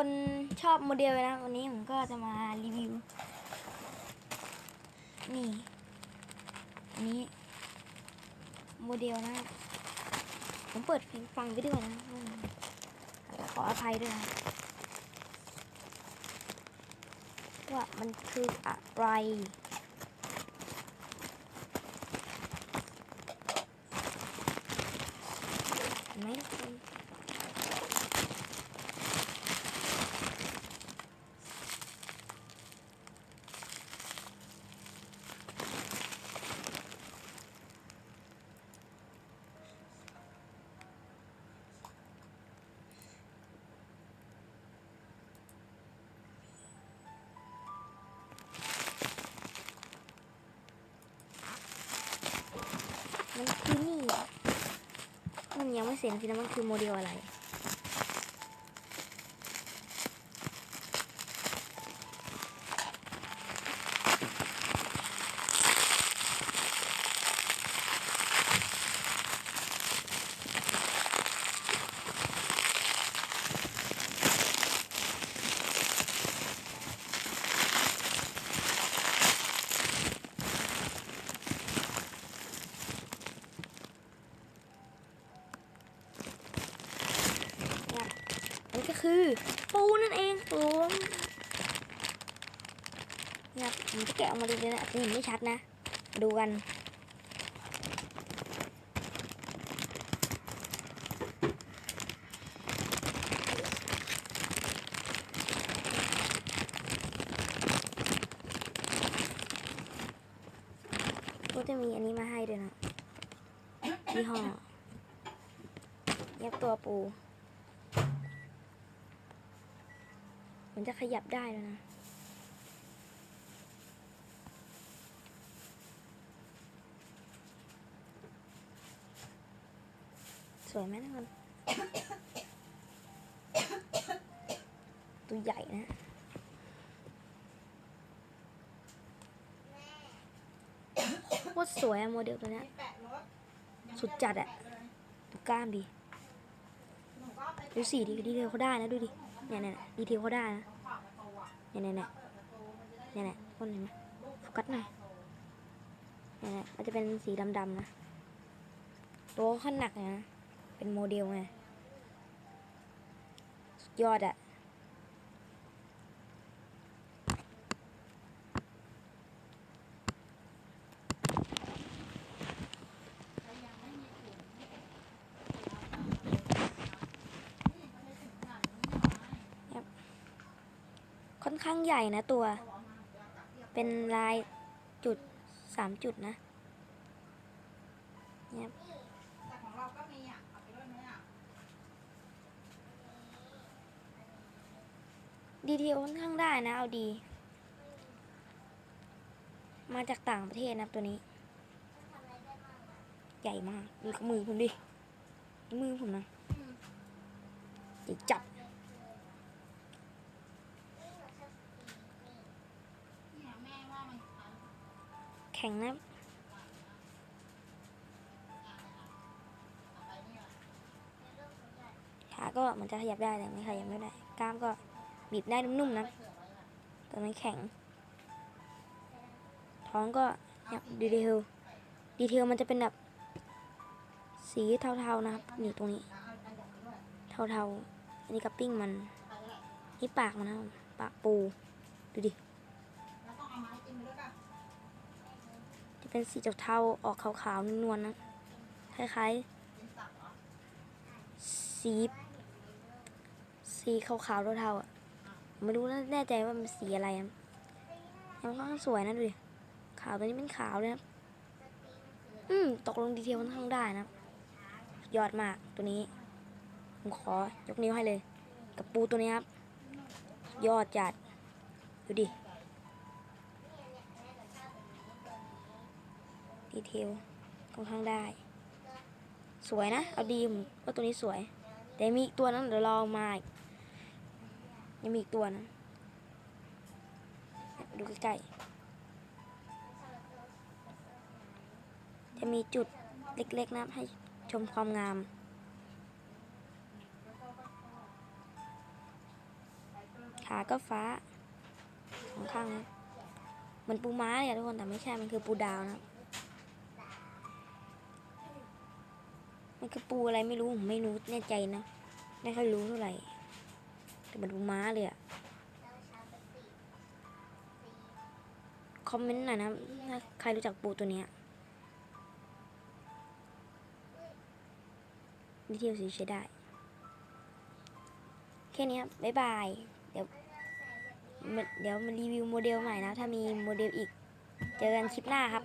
คนชอบโมเดลนะวันนี้ผมก็จะมารีวิว นี่อันนี้ โมเดลนะ ผมเปิดเพลงฟังไปด้วยนะ ขออภัยด้วยนะว่ามันคืออะไร มันคือนี่มันยังไม่เสร็จทีนะมันคือโมเดลอะไร คือ ปูนั่นเองผมเนี่ยผมจะแกะออกมาดูเลยนะอาจะเห็นไม่ชัดนะ ดูกัน ก็จะมีอันนี้มาให้ด้วยนะยี่ห้อเย็บตัวปู มันจะขยับได้แล้วนะ สวยไหมทุกคนตัวใหญ่นะว่าสวยอะโมเดลตัวเนี้ยสุดจัดอะดูกล้ามดีดูสีดีดีเทลเขาได้นะดูดิเนี่ยเนี่ยดีเทลเขาได้นะ เนี่ยเนี่ยเนี่ยเนี่ยเนี่ยคนเห็นไหมโฟกัสหน่อยเนี่ยเนี่ยมันจะเป็นสีดำๆนะตัวขั้นหนักเลยนะเป็นโมเดลไงสุดยอดอะ ค่อนข้างใหญ่นะตัว เป็นลายจุดสามจุดนะเนี่ยแต่ของเราก็มีอะเอาไปด้วยไหมอะดีเทลค่อนข้างได้นะ เอาดี มาจากต่างประเทศนะครับตัวนี้ ใหญ่มาก ดูกับมือผมดิดูมือผมนะใหญ่จับ แข็งนะขาก็เหมันจะขยับได้แต่ไม่ขยับไม่ได้ กล้ามก็บีบได้นุ่มๆนะแต่มันแข็ง ท้องก็เนี่ยดีเทลดีเทลมันจะเป็นแบบสีเทาๆนะครับนี่ตรงนี้ เทาๆอันนี้กับปิ้งมัน นี่ปากมันนะปากปู ดูดิ จะเป็นสีเทาๆออกขาวๆนวลๆนะ คล้ายๆ สี สีขาวๆเทาๆอะไม่รู้แน่ใจว่ามันสีอะไรอะยังค่อนข้างสวยนะดูดิขาวตัวนี้เป็นขาวเลยนะอืม ตกลงดีเทลค่อนข้างได้นะ ยอดมากตัวนี้ ผมขอยกนิ้วให้เลย กับปูตัวนี้ครับ ยอดจัด ดูดิ ดีเทลค่อนข้างได้ สวยนะ เอาดีมว่าตัวนี้สวย แต่มีอีกตัวนั้นเดี๋ยวรอมาอีกยังมีอีกตัวนะดูใกล้ๆจะมีจุดเล็กๆนะให้ชมความงามขาก็ฟ้าสองข้างเลยมันปูม้าเนี่ยทุกคนแต่ไม่ใช่ มันคือปูดาวนะ มันคือปูอะไรไม่รู้ผมไม่รู้แน่ใจนะไม่ค่อยรู้เท่าไหร่แต่มันปูม้าเลยอะคอมเมนต์หน่อยนะถ้าใครรู้จักปูตัวเนี้ยนี่เทียวสีใช้ได้ แค่นี้ครับบ๊ายบาย เดี๋ยวเดี๋ยวมารีวิวโมเดลใหม่นะ ถ้ามีโมเดลอีก เจอกันคลิปหน้าครับ